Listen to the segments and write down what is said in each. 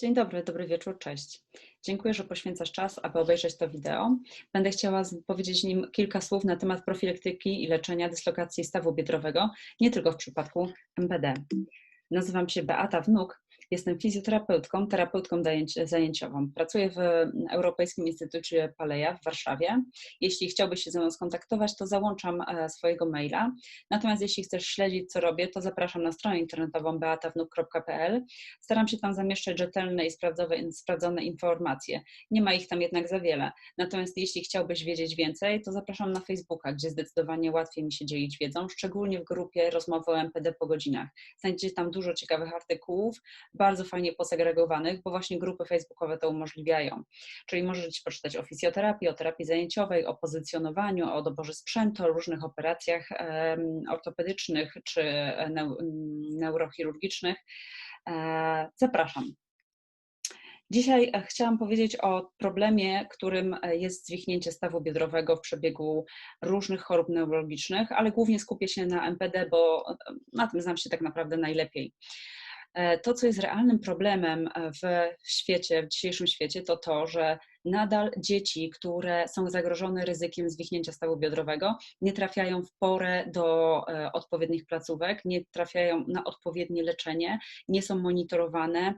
Dzień dobry, dobry wieczór, cześć. Dziękuję, że poświęcasz czas, aby obejrzeć to wideo. Będę chciała powiedzieć nim kilka słów na temat profilaktyki i leczenia dyslokacji stawu biodrowego, nie tylko w przypadku MPD. Nazywam się Beata Wnuk Jestem fizjoterapeutką, terapeutką zajęciową. Pracuję w Europejskim Instytucie Paleja w Warszawie. Jeśli chciałbyś się ze mną skontaktować, to załączam e, swojego maila. Natomiast jeśli chcesz śledzić, co robię, to zapraszam na stronę internetową beatawnuk.pl. Staram się tam zamieszczać rzetelne i sprawdzone informacje. Nie ma ich tam jednak za wiele. Natomiast jeśli chciałbyś wiedzieć więcej, to zapraszam na Facebooka, gdzie zdecydowanie łatwiej mi się dzielić wiedzą, szczególnie w grupie rozmowy o MPD po godzinach. Znajdziecie tam dużo ciekawych artykułów, bardzo fajnie posegregowanych, bo właśnie grupy facebookowe to umożliwiają. Czyli możecie poczytać o fizjoterapii, o terapii zajęciowej, o pozycjonowaniu, o doborze sprzętu, o różnych operacjach ortopedycznych czy neurochirurgicznych. E, zapraszam. Dzisiaj e, chciałam powiedzieć o problemie, którym e, jest zwichnięcie stawu biodrowego w przebiegu różnych chorób neurologicznych, ale głównie skupię się na MPD, bo na tym znam się tak naprawdę najlepiej. E, to, co jest realnym problemem e, w świecie, w dzisiejszym świecie, to to, że nadal dzieci, które są zagrożone ryzykiem zwichnięcia stawu biodrowego, nie trafiają w porę do e, odpowiednich placówek, nie trafiają na odpowiednie leczenie, nie są monitorowane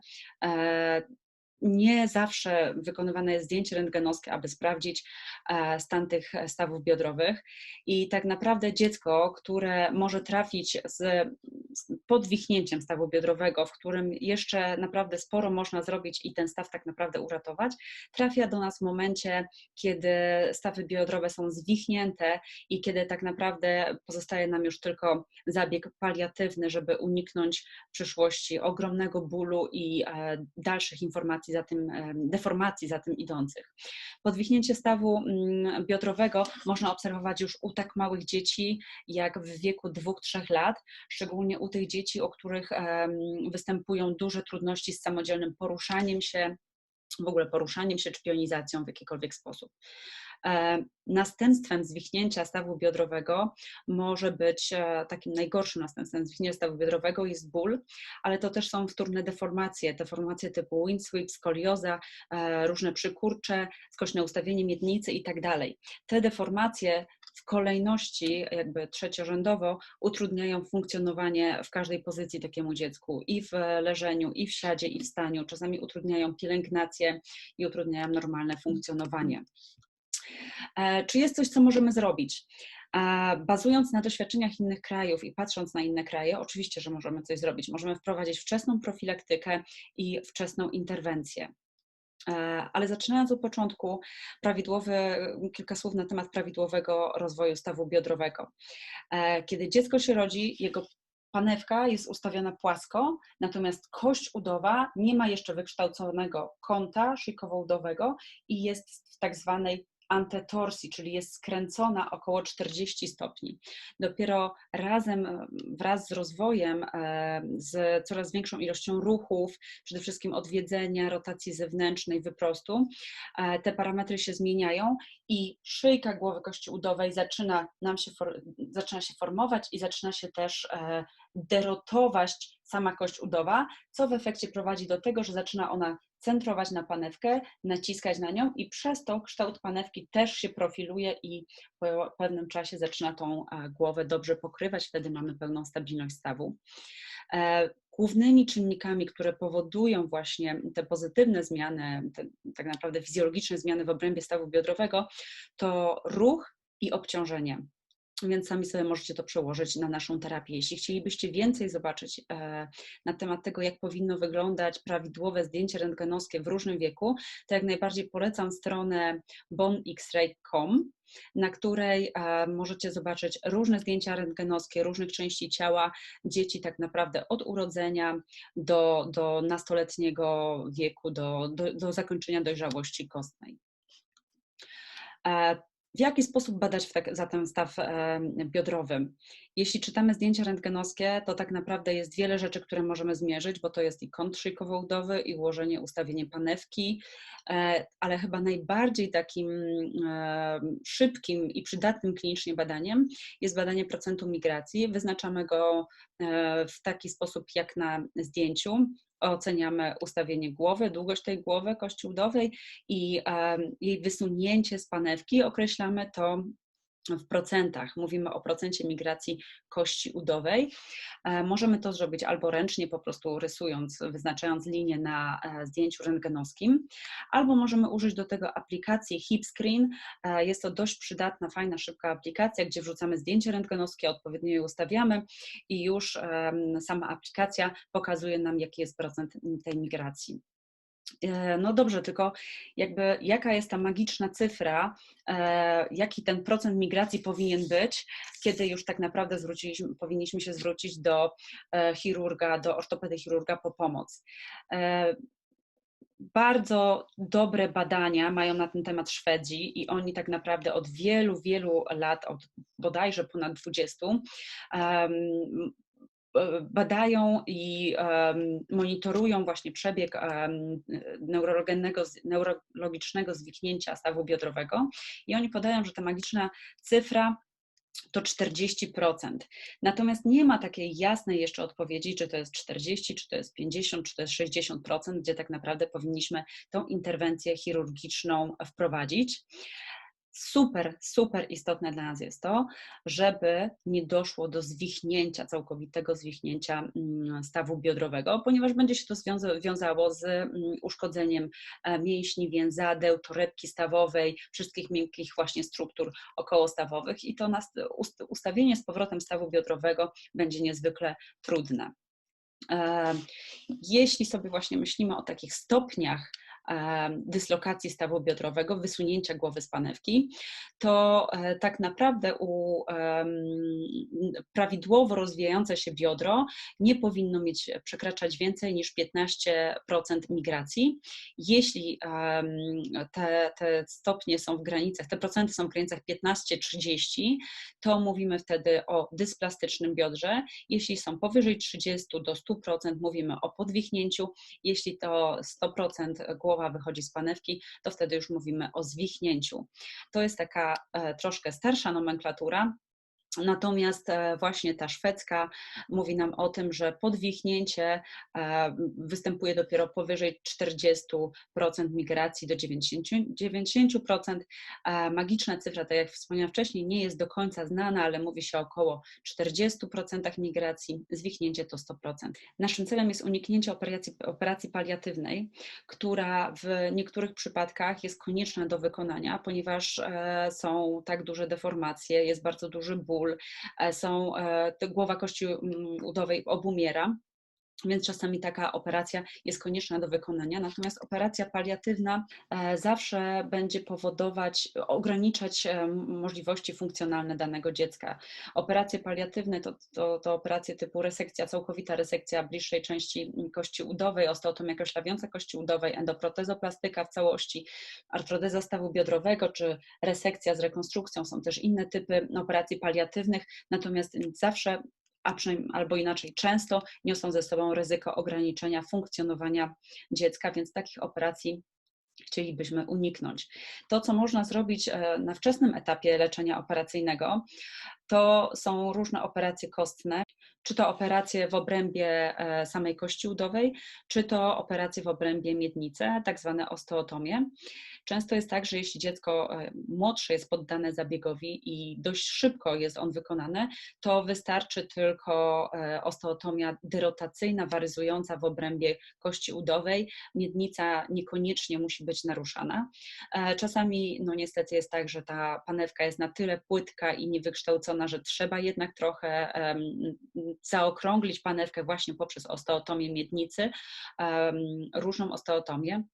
nie zawsze wykonywane jest zdjęcie rentgenowskie, aby sprawdzić e, stan tych stawów biodrowych. I tak naprawdę dziecko, które może trafić z podwichnięciem stawu biodrowego, w którym jeszcze naprawdę sporo można zrobić i ten staw tak naprawdę uratować, trafia do nas w momencie, kiedy stawy biodrowe są zwichnięte i kiedy tak naprawdę pozostaje nam już tylko zabieg paliatywny, żeby uniknąć w przyszłości ogromnego bólu i e, dalszych informacji za tym, deformacji za tym idących. Podwichnięcie stawu mm, biodrowego można obserwować już u tak małych dzieci, jak w wieku 2-3 lat, szczególnie u tych dzieci, u których występują duże trudności z samodzielnym poruszaniem się, w ogóle poruszaniem się czy pionizacją w jakikolwiek sposób. E, następstwem zwichnięcia stawu biodrowego może być e, takim najgorszym następstwem zwichnięcia stawu biodrowego jest ból, ale to też są wtórne deformacje, deformacje typu windsweep, skolioza, e, różne przykurcze, skośne ustawienie miednicy i tak dalej. Te deformacje w kolejności jakby trzeciorzędowo utrudniają funkcjonowanie w każdej pozycji takiemu dziecku i w leżeniu, i w siadzie, i w staniu. Czasami utrudniają pielęgnację i utrudniają normalne funkcjonowanie. E, czy jest coś, co możemy zrobić? E, bazując na doświadczeniach innych krajów i patrząc na inne kraje, oczywiście, że możemy coś zrobić. Możemy wprowadzić wczesną profilaktykę i wczesną interwencję. E, ale zaczynając od początku, prawidłowy, kilka słów na temat prawidłowego rozwoju stawu biodrowego. Kiedy dziecko się rodzi, jego panewka jest ustawiona płasko, natomiast kość udowa nie ma jeszcze wykształconego kąta szyjkowo-udowego i jest w tak zwanej antetorsji, czyli jest skręcona około 40 stopni. Dopiero razem, wraz z rozwojem, e, z coraz większą ilością ruchów, przede wszystkim odwiedzenia, rotacji zewnętrznej, wyprostu, e, te parametry się zmieniają i szyjka głowy kości udowej zaczyna nam się, zaczyna się formować i zaczyna się też e, derotować sama kość udowa, co w efekcie prowadzi do tego, że zaczyna ona centrować na panewkę, naciskać na nią i przez to kształt panewki też się profiluje i po pewnym czasie zaczyna tą e, głowę dobrze pokrywać, wtedy mamy pełną stabilność stawu. E, głównymi czynnikami, które powodują właśnie te pozytywne zmiany, te tak naprawdę fizjologiczne zmiany w obrębie stawu biodrowego, to ruch i obciążenie więc sami sobie możecie to przełożyć na naszą terapię. Jeśli chcielibyście więcej zobaczyć e, na temat tego, jak powinno wyglądać prawidłowe zdjęcie rentgenowskie w różnym wieku, to jak najbardziej polecam stronę bonxray.com, na której e, możecie zobaczyć różne zdjęcia rentgenowskie różnych części ciała dzieci tak naprawdę od urodzenia do, do nastoletniego wieku, do, do, do zakończenia dojrzałości kostnej. E, w jaki sposób badać tak, zatem staw biodrowy? Jeśli czytamy zdjęcia rentgenowskie, to tak naprawdę jest wiele rzeczy, które możemy zmierzyć, bo to jest i kąt i ułożenie, ustawienie panewki, e, ale chyba najbardziej takim szybkim i przydatnym klinicznie badaniem jest badanie procentu migracji. Wyznaczamy go e, w taki sposób jak na zdjęciu oceniamy ustawienie głowy, długość tej głowy kości udowej i jej wysunięcie z panewki. Określamy to w procentach, mówimy o procencie migracji kości udowej. E, możemy to zrobić albo ręcznie, po prostu rysując, wyznaczając linię na e, zdjęciu rentgenowskim, albo możemy użyć do tego aplikacji HipScreen. E, jest to dość przydatna, fajna, szybka aplikacja, gdzie wrzucamy zdjęcie rentgenowskie, odpowiednio je ustawiamy i już sama aplikacja pokazuje nam, jaki jest procent tej migracji. E, no dobrze, tylko jakby jaka jest ta magiczna cyfra, e, jaki ten procent migracji powinien być, kiedy już tak naprawdę zwróciliśmy, powinniśmy się zwrócić do e, chirurga, do ortopedy chirurga po pomoc. Bardzo dobre badania mają na ten temat Szwedzi i oni tak naprawdę od wielu, wielu lat, od bodajże ponad 20, badają i monitorują właśnie przebieg neurologicznego, neurologicznego zwiknięcia stawu biodrowego i oni podają, że ta magiczna cyfra to 40%. Natomiast nie ma takiej jasnej jeszcze odpowiedzi, czy to jest 40, czy to jest 50, czy to jest 60%, gdzie tak naprawdę powinniśmy tą interwencję chirurgiczną wprowadzić super, super istotne dla nas jest to, żeby nie doszło do zwichnięcia, całkowitego zwichnięcia mm, stawu biodrowego, ponieważ będzie się to wiązało z mm, uszkodzeniem e, mięśni, więzadeł, torebki stawowej, wszystkich miękkich właśnie struktur okołostawowych i to ustawienie z powrotem stawu biodrowego będzie niezwykle trudne. E, jeśli sobie właśnie myślimy o takich stopniach dyslokacji stawu biodrowego, wysunięcia głowy z panewki, to e, tak naprawdę u prawidłowo rozwijające się biodro nie powinno mieć przekraczać więcej niż 15% migracji. Jeśli te, te stopnie są w granicach, te procenty są w granicach 15-30, to mówimy wtedy o dysplastycznym biodrze. Jeśli są powyżej 30 do 100%, mówimy o podwichnięciu. Jeśli to 100% głowy głowa wychodzi z panewki, to wtedy już mówimy o zwichnięciu. To jest taka e, troszkę starsza nomenklatura, Natomiast e, właśnie ta szwedzka mówi nam o tym, że podwichnięcie e, występuje dopiero powyżej 40% migracji do 90%. Magiczna cyfra, tak jak wspomniałam wcześniej, nie jest do końca znana, ale mówi się około 40% migracji, zwichnięcie to 100%. Naszym celem jest uniknięcie operacji, operacji paliatywnej, która w niektórych przypadkach jest konieczna do wykonania, ponieważ e, są tak duże deformacje, jest bardzo duży ból, ból, e, są, e, głowa kości mm, udowej obumiera więc czasami taka operacja jest konieczna do wykonania. Natomiast operacja paliatywna e, zawsze będzie powodować, ograniczać możliwości funkcjonalne danego dziecka. Operacje paliatywne to, to, to operacje typu resekcja, całkowita resekcja bliższej części kości udowej, osteotomia koślawiąca kości udowej, endoprotezoplastyka w całości, artrodeza stawu biodrowego czy resekcja z rekonstrukcją. Są też inne typy operacji paliatywnych, natomiast zawsze a przynajmniej albo inaczej często niosą ze sobą ryzyko ograniczenia funkcjonowania dziecka, więc takich operacji chcielibyśmy uniknąć. To, co można zrobić e, na wczesnym etapie leczenia operacyjnego, to są różne operacje kostne, czy to operacje w obrębie e, samej kości udowej, czy to operacje w obrębie miednicy, tak zwane osteotomie. Często jest tak, że jeśli dziecko e, młodsze jest poddane zabiegowi i dość szybko jest on wykonany, to wystarczy tylko e, osteotomia dyrotacyjna, waryzująca w obrębie kości udowej. Miednica niekoniecznie musi być naruszana. Czasami, no niestety jest tak, że ta panewka jest na tyle płytka i niewykształcona, że trzeba jednak trochę zaokrąglić panewkę właśnie poprzez osteotomię miednicy, różną osteotomię.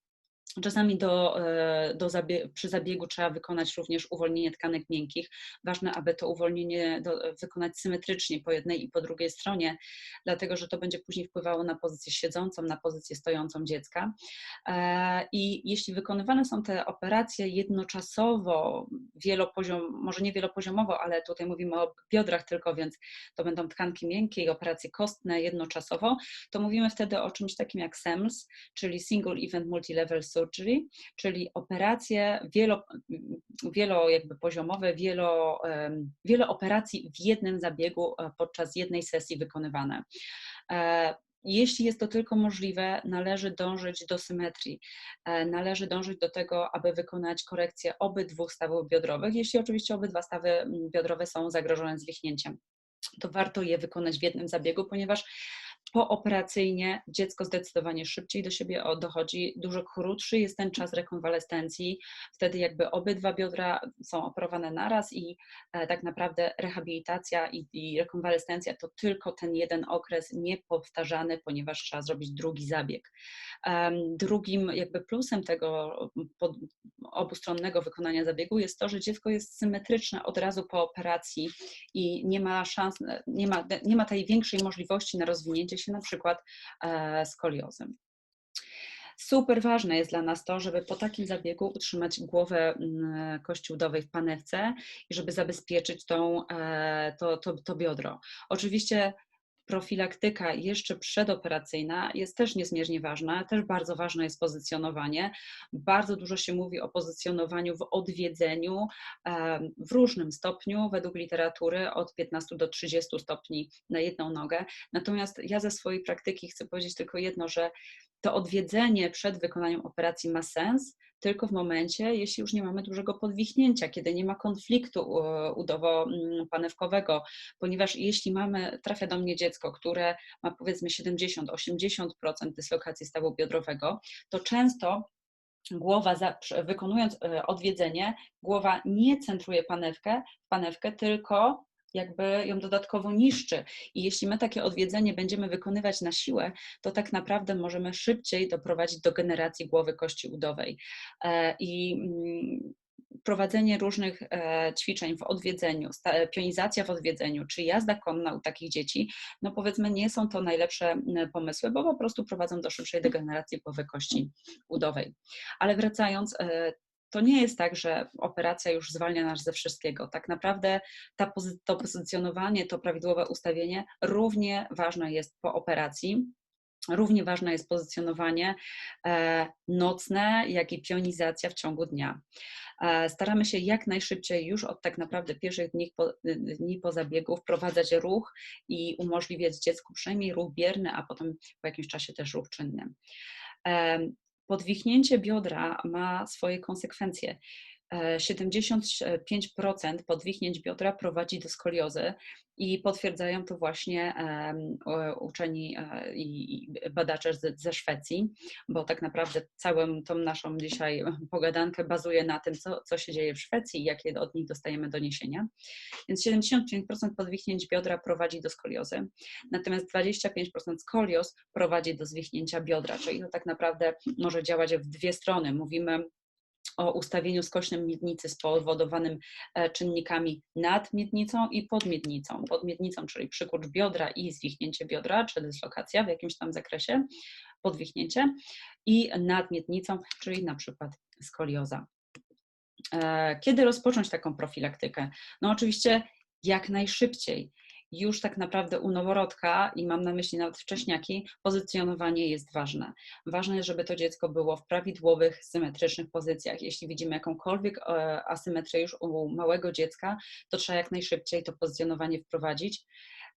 Czasami do, e, do zabie przy zabiegu trzeba wykonać również uwolnienie tkanek miękkich. Ważne, aby to uwolnienie do, wykonać symetrycznie po jednej i po drugiej stronie, dlatego że to będzie później wpływało na pozycję siedzącą, na pozycję stojącą dziecka. E, I jeśli wykonywane są te operacje jednoczasowo, wielopoziom, może nie wielopoziomowo, ale tutaj mówimy o biodrach tylko, więc to będą tkanki miękkie i operacje kostne jednoczasowo, to mówimy wtedy o czymś takim jak SEMS, czyli Single Event Multilevel surgery, czyli operacje wielo, wielo jakby poziomowe, wielo, wiele operacji w jednym zabiegu e, podczas jednej sesji wykonywane. E, jeśli jest to tylko możliwe, należy dążyć do symetrii. E, należy dążyć do tego, aby wykonać korekcję obydwu stawów biodrowych, jeśli oczywiście obydwa stawy biodrowe są zagrożone zwichnięciem. To warto je wykonać w jednym zabiegu, ponieważ pooperacyjnie dziecko zdecydowanie szybciej do siebie dochodzi, dużo krótszy jest ten czas rekonwalescencji. Wtedy jakby obydwa biodra są operowane naraz i e, tak naprawdę rehabilitacja i, i rekonwalescencja to tylko ten jeden okres niepowtarzany, ponieważ trzeba zrobić drugi zabieg. Drugim jakby plusem tego obustronnego wykonania zabiegu jest to, że dziecko jest symetryczne od razu po operacji i nie ma szans, nie ma, nie ma tej większej możliwości na rozwinięcie się na przykład e, skoliozy. Super ważne jest dla nas to, żeby po takim zabiegu utrzymać głowę mm, kości udowej w panewce i żeby zabezpieczyć tą, e, to, to, to biodro. Oczywiście profilaktyka jeszcze przedoperacyjna jest też niezmiernie ważna, też bardzo ważne jest pozycjonowanie. Bardzo dużo się mówi o pozycjonowaniu w odwiedzeniu w różnym stopniu, według literatury od 15 do 30 stopni na jedną nogę. Natomiast ja ze swojej praktyki chcę powiedzieć tylko jedno, że to odwiedzenie przed wykonaniem operacji ma sens, tylko w momencie, jeśli już nie mamy dużego podwichnięcia, kiedy nie ma konfliktu udowo-panewkowego, ponieważ jeśli mamy, trafia do mnie dziecko, które ma powiedzmy 70-80% dyslokacji stawu biodrowego, to często głowa, za, wykonując e, odwiedzenie, głowa nie centruje panewkę, panewkę, tylko jakby ją dodatkowo niszczy. I jeśli my takie odwiedzenie będziemy wykonywać na siłę, to tak naprawdę możemy szybciej doprowadzić do generacji głowy kości udowej. E, I mm, prowadzenie różnych e, ćwiczeń w odwiedzeniu, pionizacja w odwiedzeniu, czy jazda konna u takich dzieci, no powiedzmy nie są to najlepsze pomysły, bo po prostu prowadzą do szybszej degeneracji głowy kości udowej. Ale wracając, e, to nie jest tak, że operacja już zwalnia nas ze wszystkiego. Tak naprawdę ta, to pozycjonowanie, to prawidłowe ustawienie równie ważne jest po operacji. Równie ważne jest pozycjonowanie e, nocne, jak i pionizacja w ciągu dnia. E, staramy się jak najszybciej, już od tak naprawdę pierwszych dni po, dni po zabiegu, wprowadzać ruch i umożliwiać dziecku przynajmniej ruch bierny, a potem po jakimś czasie też ruch czynny. Podwichnięcie biodra ma swoje konsekwencje. 75% podwichnięć biodra prowadzi do skoliozy i potwierdzają to właśnie uczeni e, i badacze ze Szwecji, bo tak naprawdę całą tą naszą dzisiaj pogadankę bazuje na tym, co, co się dzieje w Szwecji i jakie od nich dostajemy doniesienia. Więc 75% podwichnięć biodra prowadzi do skoliozy, natomiast 25% skolioz prowadzi do zwichnięcia biodra, czyli to tak naprawdę może działać w dwie strony. Mówimy o ustawieniu skośnym miednicy spowodowanym e, czynnikami nad miednicą i pod miednicą. Pod miednicą, czyli przykurcz biodra i zwichnięcie biodra, czy dyslokacja w jakimś tam zakresie, podwichnięcie i nad miednicą, czyli na przykład skolioza. E, kiedy rozpocząć taką profilaktykę? No oczywiście jak najszybciej już tak naprawdę u noworodka, i mam na myśli nawet wcześniaki, pozycjonowanie jest ważne. Ważne jest, żeby to dziecko było w prawidłowych, symetrycznych pozycjach. Jeśli widzimy jakąkolwiek e, asymetrię już u małego dziecka, to trzeba jak najszybciej to pozycjonowanie wprowadzić.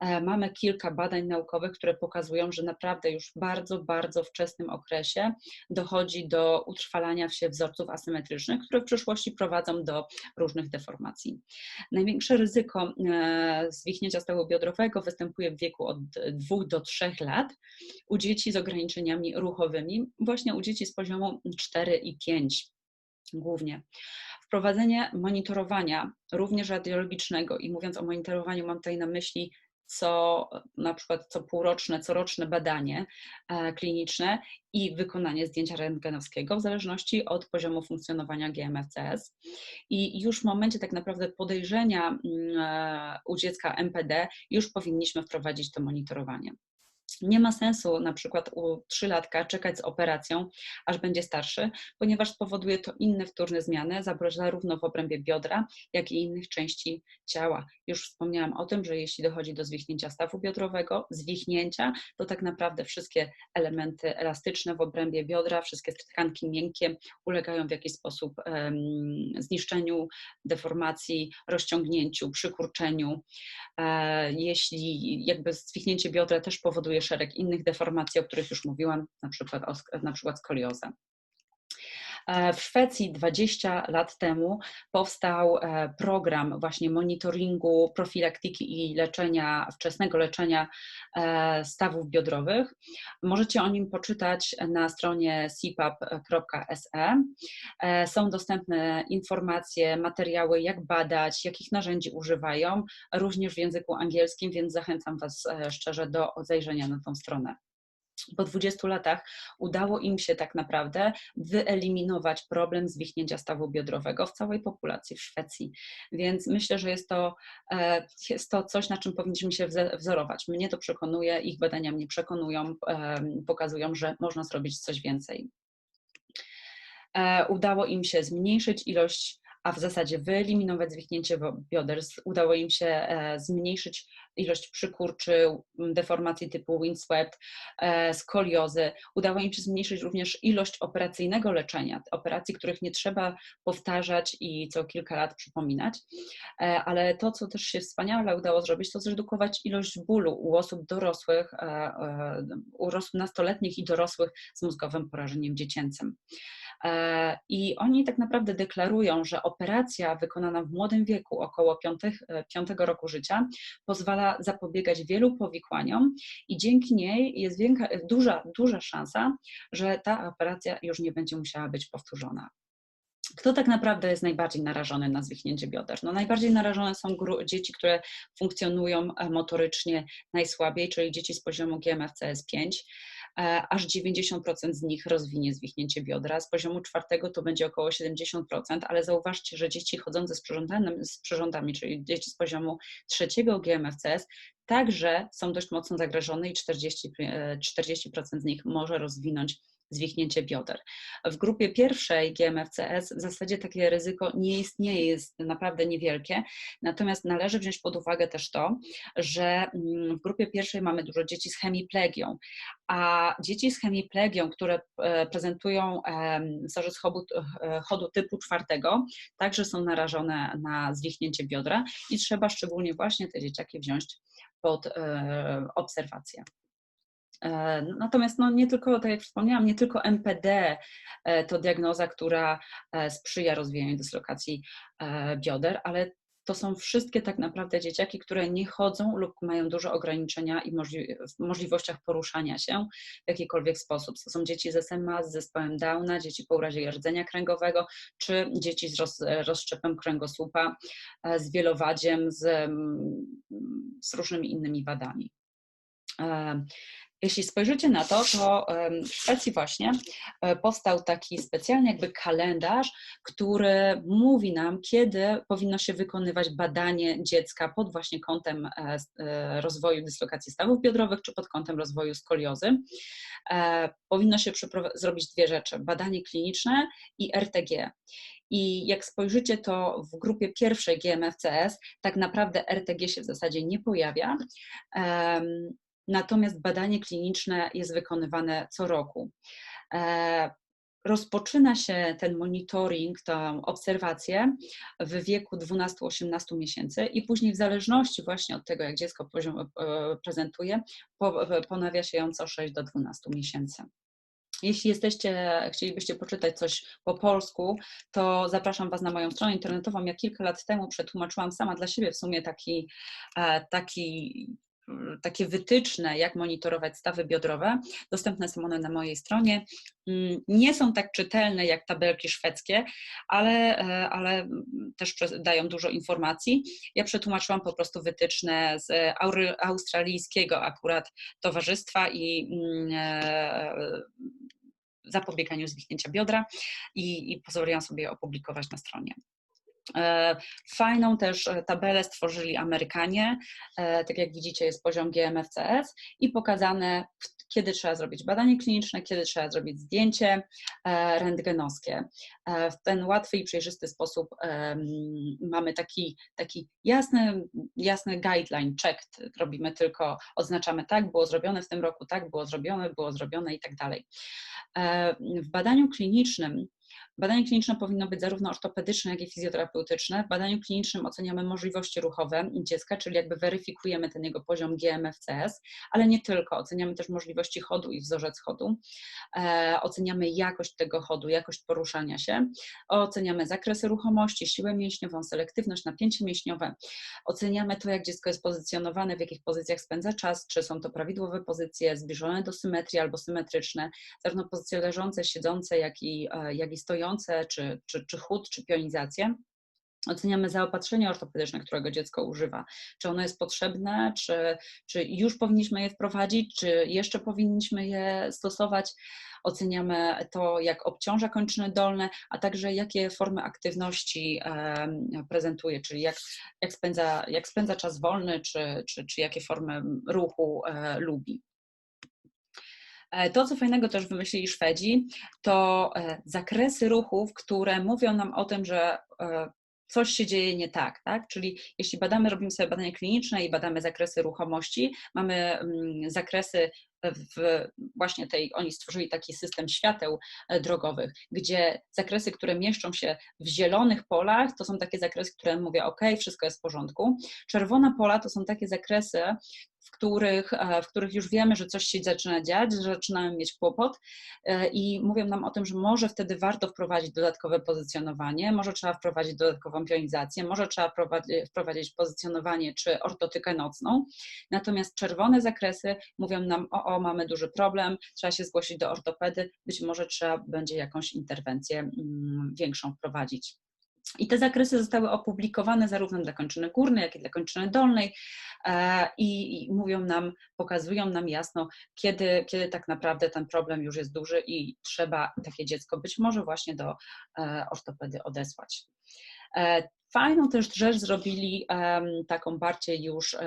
E, mamy kilka badań naukowych, które pokazują, że naprawdę już w bardzo, bardzo wczesnym okresie dochodzi do utrwalania się wzorców asymetrycznych, które w przyszłości prowadzą do różnych deformacji. Największe ryzyko e, zwichnięcia stawu biodrowego występuje w wieku od 2 do 3 lat u dzieci z ograniczeniami ruchowymi, właśnie u dzieci z poziomu 4 i 5 głównie. Wprowadzenie monitorowania, również radiologicznego, i mówiąc o monitorowaniu, mam tutaj na myśli co na przykład co półroczne, coroczne badanie e, kliniczne i wykonanie zdjęcia rentgenowskiego w zależności od poziomu funkcjonowania GMFCS. I już w momencie tak naprawdę podejrzenia mm, e, u dziecka MPD już powinniśmy wprowadzić to monitorowanie. Nie ma sensu na przykład u trzylatka czekać z operacją, aż będzie starszy, ponieważ spowoduje to inne wtórne zmiany, zarówno w obrębie biodra, jak i innych części ciała. Już wspomniałam o tym, że jeśli dochodzi do zwichnięcia stawu biodrowego, zwichnięcia, to tak naprawdę wszystkie elementy elastyczne w obrębie biodra, wszystkie tkanki miękkie ulegają w jakiś sposób um, zniszczeniu, deformacji, rozciągnięciu, przykurczeniu. E, jeśli jakby zwichnięcie biodra też powoduje szereg innych deformacji, o których już mówiłam, na przykład, na przykład skoliozę. E, w Szwecji 20 lat temu powstał e, program właśnie monitoringu, profilaktyki i leczenia, wczesnego leczenia e, stawów biodrowych. Możecie o nim poczytać na stronie cpap.se. Są dostępne informacje, materiały, jak badać, jakich narzędzi używają, również w języku angielskim, więc zachęcam Was szczerze do zajrzenia na tą stronę po 20 latach udało im się tak naprawdę wyeliminować problem zwichnięcia stawu biodrowego w całej populacji w Szwecji. Więc myślę, że jest to, e, jest to coś, na czym powinniśmy się wzorować. Mnie to przekonuje, ich badania mnie przekonują, pokazują, że można zrobić coś więcej. E, udało im się zmniejszyć ilość a w zasadzie wyeliminować zwichnięcie bioder. Udało im się e, zmniejszyć ilość przykurczy, deformacji typu windswept, e, skoliozy. Udało im się zmniejszyć również ilość operacyjnego leczenia, operacji, których nie trzeba powtarzać i co kilka lat przypominać. E, ale to, co też się wspaniale udało zrobić, to zredukować ilość bólu u osób dorosłych, u nastoletnich i dorosłych z mózgowym porażeniem dziecięcym. E, I oni tak naprawdę deklarują, że operacja wykonana w młodym wieku, około 5, 5 e, roku życia, pozwala zapobiegać wielu powikłaniom i dzięki niej jest wielka, duża, duża szansa, że ta operacja już nie będzie musiała być powtórzona. Kto tak naprawdę jest najbardziej narażony na zwichnięcie bioder? No najbardziej narażone są dzieci, które funkcjonują e, motorycznie najsłabiej, czyli dzieci z poziomu GMFCS5. E, aż 90% z nich rozwinie zwichnięcie biodra. Z poziomu czwartego to będzie około 70%, ale zauważcie, że dzieci chodzące z przyrządami, z przyrządami czyli dzieci z poziomu trzeciego GMFCS, także są dość mocno zagrożone i 40%, 40 e, z nich może rozwinąć zwichnięcie bioder. W grupie pierwszej GMFCS w zasadzie takie ryzyko nie istnieje, jest naprawdę niewielkie, natomiast należy wziąć pod uwagę też to, że mm, w grupie pierwszej mamy dużo dzieci z hemiplegią, a dzieci z hemiplegią, które e, prezentują wzorzec e, chodu typu czwartego, także są narażone na zwichnięcie biodra i trzeba szczególnie właśnie te dzieciaki wziąć pod e, obserwację. E, natomiast no, nie tylko, tak jak wspomniałam, nie tylko MPD e, to diagnoza, która e, sprzyja rozwijaniu dyslokacji bioder, ale to są wszystkie tak naprawdę dzieciaki, które nie chodzą lub mają duże ograniczenia i możli w możliwościach poruszania się w jakikolwiek sposób. To są dzieci z SMA, z zespołem Downa, dzieci po urazie rdzenia kręgowego, czy dzieci z roz, rozszczepem kręgosłupa, z wielowadziem, z, mm, z różnymi innymi wadami. Jeśli spojrzycie na to, to w Szwecji właśnie e, powstał taki specjalny jakby kalendarz, który mówi nam, kiedy powinno się wykonywać badanie dziecka pod właśnie kątem e, e, rozwoju dyslokacji stawów biodrowych czy pod kątem rozwoju skoliozy. Powinno się zrobić dwie rzeczy: badanie kliniczne i RTG. I jak spojrzycie, to w grupie pierwszej GMFCS tak naprawdę RTG się w zasadzie nie pojawia. Natomiast badanie kliniczne jest wykonywane co roku. E, rozpoczyna się ten monitoring, tę obserwację w wieku 12-18 miesięcy i później w zależności właśnie od tego, jak dziecko poziom e, prezentuje, ponawia się ją co 6 do 12 miesięcy. Jeśli jesteście, chcielibyście poczytać coś po polsku, to zapraszam Was na moją stronę internetową. Ja kilka lat temu przetłumaczyłam sama dla siebie w sumie taki, e, taki takie wytyczne, jak monitorować stawy biodrowe, dostępne są one na mojej stronie. Mm, nie są tak czytelne jak tabelki szwedzkie, ale, e, ale też dają dużo informacji. Ja przetłumaczyłam po prostu wytyczne z australijskiego akurat towarzystwa i mm, e, zapobieganiu zwichnięcia biodra i, i pozwoliłam sobie opublikować na stronie. E, fajną też e, tabelę stworzyli Amerykanie, e, tak jak widzicie jest poziom GMFCS i pokazane kiedy trzeba zrobić badanie kliniczne, kiedy trzeba zrobić zdjęcie rentgenowskie. W ten łatwy i przejrzysty sposób mamy taki, taki jasny, jasny guideline, check, robimy tylko, odznaczamy tak, było zrobione w tym roku, tak, było zrobione, było zrobione i tak dalej. W badaniu klinicznym Badanie kliniczne powinno być zarówno ortopedyczne, jak i fizjoterapeutyczne. W badaniu klinicznym oceniamy możliwości ruchowe dziecka, czyli jakby weryfikujemy ten jego poziom GMFCS, ale nie tylko. Oceniamy też możliwości chodu i wzorzec chodu. E, oceniamy jakość tego chodu, jakość poruszania się. Oceniamy zakresy ruchomości, siłę mięśniową, selektywność, napięcie mięśniowe. Oceniamy to, jak dziecko jest pozycjonowane, w jakich pozycjach spędza czas, czy są to prawidłowe pozycje, zbliżone do symetrii albo symetryczne, zarówno pozycje leżące, siedzące, jak i, e, jak i stojące, czy, czy, czy chód, czy pionizację. Oceniamy zaopatrzenie ortopedyczne, którego dziecko używa. Czy ono jest potrzebne, czy, czy już powinniśmy je wprowadzić, czy jeszcze powinniśmy je stosować. Oceniamy to, jak obciąża kończyny dolne, a także jakie formy aktywności prezentuje, czyli jak, jak, spędza, jak spędza czas wolny, czy, czy, czy jakie formy ruchu e, lubi. E, to, co fajnego też wymyślili Szwedzi, to e, zakresy ruchów, które mówią nam o tym, że coś się dzieje nie tak, tak? Czyli jeśli badamy, robimy sobie badania kliniczne i badamy zakresy ruchomości, mamy mm, zakresy w właśnie tej, oni stworzyli taki system świateł e, drogowych, gdzie zakresy, które mieszczą się w zielonych polach, to są takie zakresy, które mówią, OK, wszystko jest w porządku. Czerwone pola to są takie zakresy, w których, e, w których już wiemy, że coś się zaczyna dziać, że zaczynamy mieć kłopot e, i mówią nam o tym, że może wtedy warto wprowadzić dodatkowe pozycjonowanie, może trzeba wprowadzić dodatkową pionizację, może trzeba wprowadzić pozycjonowanie czy ortotykę nocną. Natomiast czerwone zakresy mówią nam, o, o, mamy duży problem, trzeba się zgłosić do ortopedy, być może trzeba będzie jakąś interwencję mm, większą wprowadzić. I te zakresy zostały opublikowane zarówno dla kończyny górnej, jak i dla kończyny dolnej e, i, i mówią nam, pokazują nam jasno, kiedy, kiedy tak naprawdę ten problem już jest duży i trzeba takie dziecko być może właśnie do e, ortopedy odesłać. E, fajną też rzecz zrobili, taką bardziej już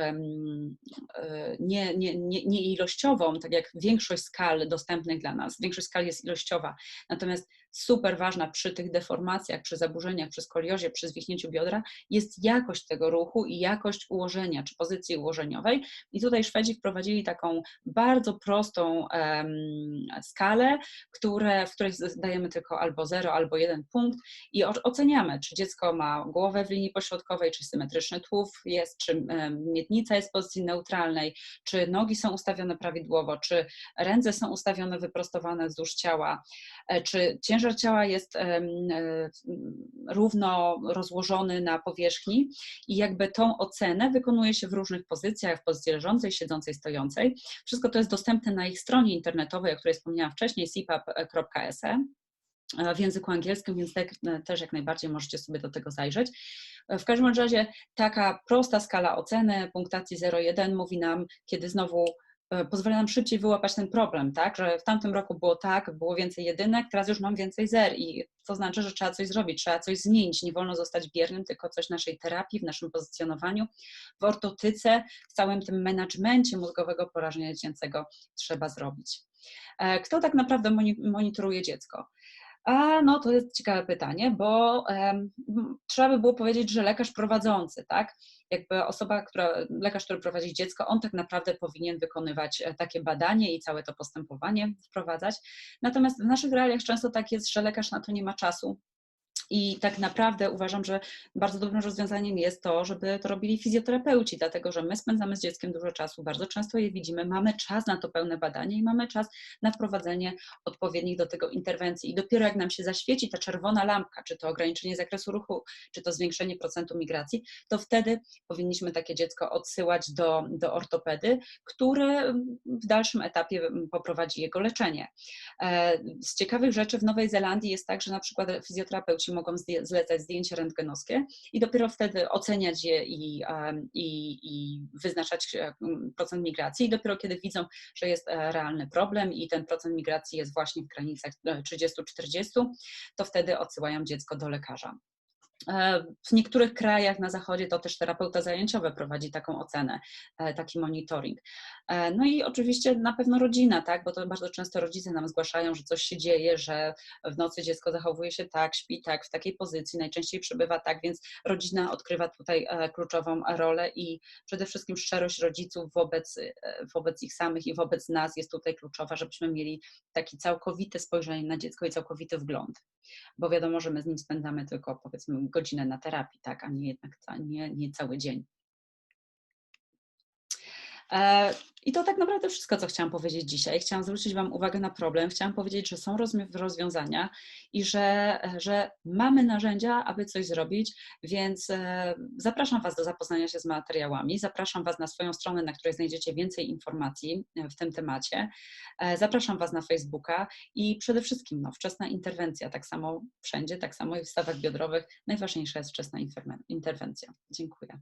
nie, nie, nie, nie ilościową, tak jak większość skal dostępnych dla nas. Większość skal jest ilościowa, natomiast super ważna przy tych deformacjach, przy zaburzeniach, przy skoliozie, przy zwichnięciu biodra jest jakość tego ruchu i jakość ułożenia czy pozycji ułożeniowej. I tutaj Szwedzi wprowadzili taką bardzo prostą um, skalę, które, w której dajemy tylko albo 0, albo jeden punkt i oceniamy, czy dziecko ma głowę w linii pośrodkowej, czy symetryczny tłów jest, czy miednica jest w pozycji neutralnej, czy nogi są ustawione prawidłowo, czy ręce są ustawione wyprostowane wzdłuż ciała, e, czy ciężar ciała jest e, równo rozłożony na powierzchni i jakby tą ocenę wykonuje się w różnych pozycjach, w pozycji leżącej, siedzącej, stojącej. Wszystko to jest dostępne na ich stronie internetowej, o której wspomniałam wcześniej, cpap.se w języku angielskim, więc tak, e, też jak najbardziej możecie sobie do tego zajrzeć. E, w każdym razie taka prosta skala oceny punktacji 0,1 mówi nam, kiedy znowu E, pozwala nam szybciej wyłapać ten problem, tak? Że w tamtym roku było tak, było więcej jedynek, teraz już mam więcej zer i to znaczy, że trzeba coś zrobić, trzeba coś zmienić, nie wolno zostać biernym, tylko coś naszej terapii, w naszym pozycjonowaniu, w ortotyce, w całym tym menadżmencie mózgowego porażenia dziecięcego trzeba zrobić. E, kto tak naprawdę monitoruje dziecko? A no to jest ciekawe pytanie, bo um, trzeba by było powiedzieć, że lekarz prowadzący, tak? Jakby osoba, która, lekarz, który prowadzi dziecko, on tak naprawdę powinien wykonywać e, takie badanie i całe to postępowanie wprowadzać. Natomiast w naszych realiach często tak jest, że lekarz na to nie ma czasu, i tak naprawdę uważam, że bardzo dobrym rozwiązaniem jest to, żeby to robili fizjoterapeuci, dlatego że my spędzamy z dzieckiem dużo czasu, bardzo często je widzimy, mamy czas na to pełne badanie i mamy czas na wprowadzenie odpowiednich do tego interwencji. I dopiero jak nam się zaświeci ta czerwona lampka, czy to ograniczenie zakresu ruchu, czy to zwiększenie procentu migracji, to wtedy powinniśmy takie dziecko odsyłać do, do ortopedy, który w dalszym etapie poprowadzi jego leczenie. E, z ciekawych rzeczy w Nowej Zelandii jest tak, że na przykład fizjoterapeuci mogą zlecać zdjęcia rentgenowskie i dopiero wtedy oceniać je i, i, i wyznaczać e, procent migracji. I dopiero kiedy widzą, że jest e, realny problem i ten procent migracji jest właśnie w granicach 30-40, e, to wtedy odsyłają dziecko do lekarza. E, w niektórych krajach na zachodzie to też terapeuta zajęciowy prowadzi taką ocenę, e, taki monitoring. E, no i oczywiście na pewno rodzina, tak, bo to bardzo często rodzice nam zgłaszają, że coś się dzieje, że w nocy dziecko zachowuje się tak, śpi tak, w takiej pozycji, najczęściej przebywa tak, więc rodzina odgrywa tutaj kluczową rolę i przede wszystkim szczerość rodziców wobec, wobec ich samych i wobec nas jest tutaj kluczowa, żebyśmy mieli taki całkowite spojrzenie na dziecko i całkowity wgląd. Bo wiadomo, że my z nim spędzamy tylko powiedzmy godzinę na terapii, tak, a nie jednak nie, nie cały dzień. E, I to tak naprawdę wszystko, co chciałam powiedzieć dzisiaj. Chciałam zwrócić Wam uwagę na problem, chciałam powiedzieć, że są rozwiązania i że, że mamy narzędzia, aby coś zrobić, więc e, zapraszam Was do zapoznania się z materiałami, zapraszam Was na swoją stronę, na której znajdziecie więcej informacji e, w tym temacie, zapraszam Was na Facebooka i przede wszystkim no, wczesna interwencja, tak samo wszędzie, tak samo i w stawach biodrowych, najważniejsza jest wczesna interwencja. Dziękuję.